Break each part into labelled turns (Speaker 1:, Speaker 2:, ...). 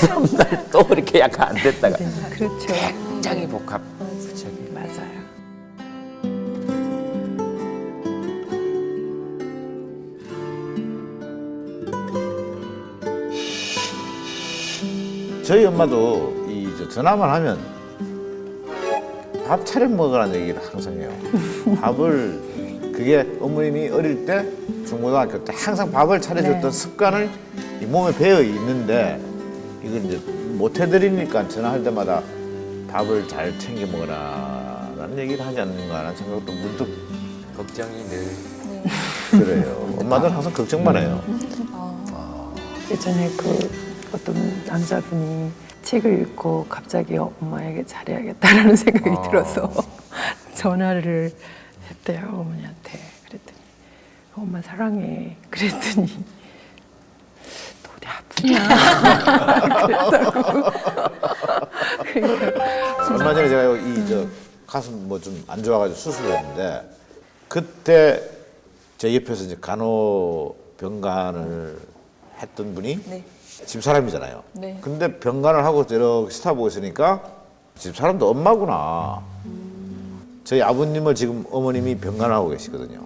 Speaker 1: 그 다음날 또 이렇게 약간 안 됐다가
Speaker 2: 그렇죠.
Speaker 1: 굉장히 복합.
Speaker 2: 맞아요.
Speaker 3: 저희 엄마도 이 저 전화만 하면 밥 차려 먹으라는 얘기를 항상 해요. 밥을 그게 어머님이 어릴 때 중고등학교 때 항상 밥을 차려줬던
Speaker 2: 네.
Speaker 3: 습관을 이 몸에 배어 있는데 이걸 이제 못 해드리니까 전화할 때마다 밥을 잘 챙겨 먹어라라는 얘기를 하지 않는가라는 생각도 문득
Speaker 1: 걱정이 늘
Speaker 3: 들어요. 엄마들 항상 걱정만 해요.
Speaker 2: 예전에 그 어떤 남자분이 책을 읽고 갑자기 엄마에게 잘해야겠다라는 생각이
Speaker 1: 아.
Speaker 2: 들어서 전화를 했대요 어머니한테 그랬더니 엄마 사랑해 그랬더니 너 어디 아프냐 그랬다고 그러니까
Speaker 3: 얼마 전에 제가 이 저 가슴 뭐 좀 안 좋아가지고 수술을 했는데 그때 제 옆에서 이제 간호 병간을 했던 분이
Speaker 4: 네.
Speaker 3: 집 사람이잖아요.
Speaker 4: 네.
Speaker 3: 근데 병간을 하고 이렇게 스타 보고 있으니까 집 사람도 엄마구나. 저희 아버님을 지금 어머님이 병간을 하고 계시거든요.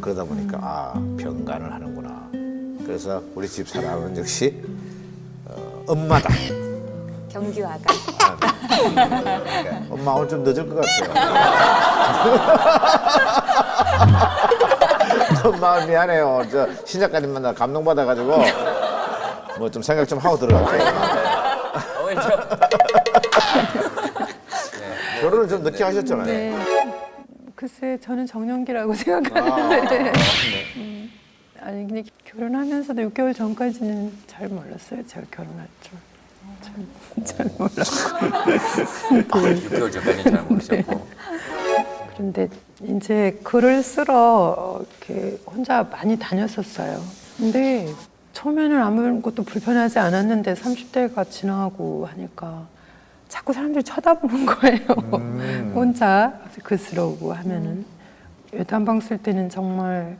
Speaker 3: 그러다 보니까 아 병간을 하는구나. 그래서 우리 집 사람은 역시 어, 엄마다.
Speaker 4: 경규하다.
Speaker 3: 엄마 오늘 좀 늦을 것 같아요. 엄마 미안해요. 저 신작가님 만나 감동받아가지고 뭐 좀 생각 좀 하고 들어갈게요.
Speaker 1: 저
Speaker 3: 결혼은 좀 늦게 하셨잖아요.
Speaker 2: 네. 글쎄 저는 정년기라고 생각하는데 음, 아니 근데 결혼하면서도 6개월 전까지는 잘 몰랐어요 제가 결혼할 줄. 잘, 잘 몰랐고
Speaker 1: 6개월 전까지 잘 모르셨고
Speaker 2: 그런데 이제 글을 쓰러 이렇게 혼자 많이 다녔었어요. 근데 처음에는 아무것도 불편하지 않았는데 30대가 지나고 하니까 자꾸 사람들이 쳐다보는 거예요. 혼자 글 쓰려고 하면은 외단방 쓸 때는 정말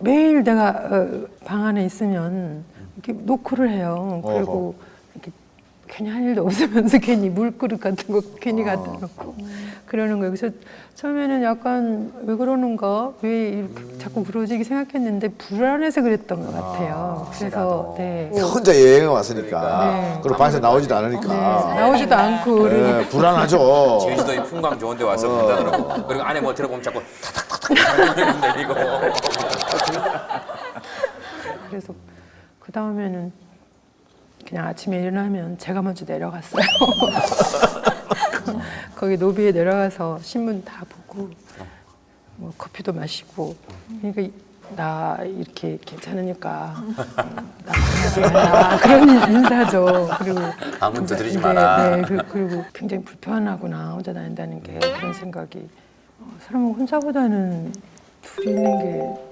Speaker 2: 매일 내가 어, 방 안에 있으면 이렇게 노크를 해요. 그리고 이렇게 괜히 할 일도 없으면서 괜히 물그릇 같은 거 괜히 갖다 놓고 그러는 거예요. 그래서 처음에는 약간 왜 그러는가 왜 이렇게 자꾸 그러지 생각했는데 불안해서 그랬던 것 같아요. 그래서 네.
Speaker 3: 혼자 여행에 왔으니까
Speaker 2: 네.
Speaker 3: 그리고 방에서 나오지도
Speaker 2: 네,
Speaker 3: 않으니까
Speaker 2: 나오지도 않고 그러고
Speaker 3: 네, 불안하죠.
Speaker 1: 제주도에 풍광 좋은 데 와서 본다더라고. 그리고 안에 뭐 들어보면 자꾸 타닥타닥 내리고.
Speaker 2: 그래서 그 다음에는 그냥 아침에 일어나면 제가 먼저 내려갔어요. 거기 로비에 내려가서 신문 다 보고 뭐 커피도 마시고 그러니까 이- 나 이렇게 괜찮으니까 음, 나 그런 인사죠. 그리고
Speaker 1: 아무도
Speaker 2: 굉장히-
Speaker 1: 들이지
Speaker 2: 네,
Speaker 1: 마라.
Speaker 2: 네, 그- 그리고 굉장히 불편하구나 혼자 다닌다는 게 그런 생각이 어, 사람은 혼자보다는 둘이 있는 게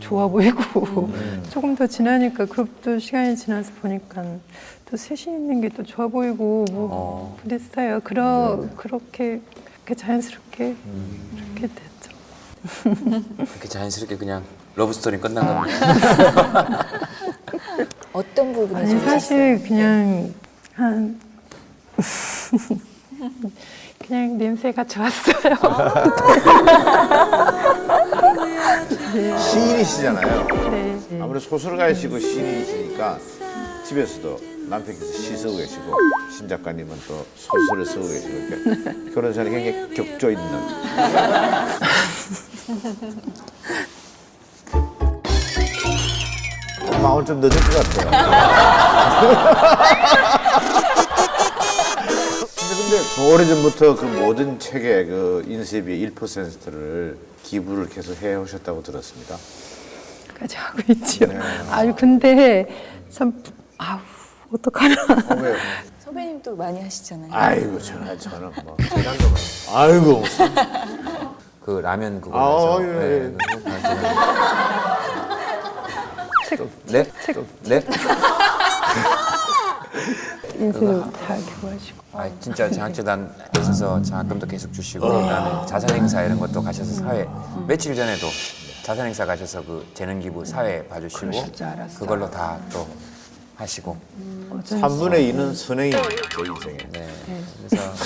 Speaker 2: 좋아 보이고 조금 더 지나니까 그것도 시간이 지나서 보니까 또 셋이 있는 게 또 좋아 보이고 뭐
Speaker 1: 어.
Speaker 2: 그랬어요. 그러 그렇게 그렇게 자연스럽게 그렇게 됐죠.
Speaker 1: 그렇게 자연스럽게 그냥 러브 스토리 끝난 겁니다.
Speaker 4: 어떤 부분이
Speaker 2: 아니
Speaker 4: 좀
Speaker 2: 사실 그냥 한 그냥 냄새가 좋았어요.
Speaker 3: 시인이시잖아요.
Speaker 2: 네. 네.
Speaker 3: 아무래도 소설가이시고 시인이시니까 집에서도 남편께서 시 쓰고 계시고 신 작가님은 또 소설을 쓰고 계시고 이렇게 결혼 생활이 굉장히 격조 있는 엄마 오늘 좀 늦을 것 같아요. 근데 근데 오래전부터 그 모든 책의 그 인쇄비 1%를 기부를 계속 해 오셨다고 들었습니다.
Speaker 2: 까지 하고 있죠.
Speaker 3: 네.
Speaker 2: 아니 근데 참 아우 어떡하나.
Speaker 3: 어, 왜요?
Speaker 4: 선배님도 많이 하시잖아요.
Speaker 3: 아이고 저는 저는 뭐 아이고 무슨
Speaker 1: 그 라면 그거
Speaker 3: 아,
Speaker 1: 해서.
Speaker 3: 예, 예.
Speaker 1: 네, 그거 다 제가- 네? 네?
Speaker 2: 인쇄도 다 교하시고.
Speaker 1: 아 진짜 장학재단 있어서 장학금도 계속 주시고 그다음에 자선 행사 이런 것도 가셔서 사회 며칠 전에도 자선 행사 가셔서 그 재능 기부 사회 봐주시고
Speaker 2: 그러실 줄 알았어요.
Speaker 1: 그걸로 다 또 하시고
Speaker 2: 어쩐지
Speaker 3: 3분의 2는 선행이에요, 제 인생에.
Speaker 1: 네. 그래서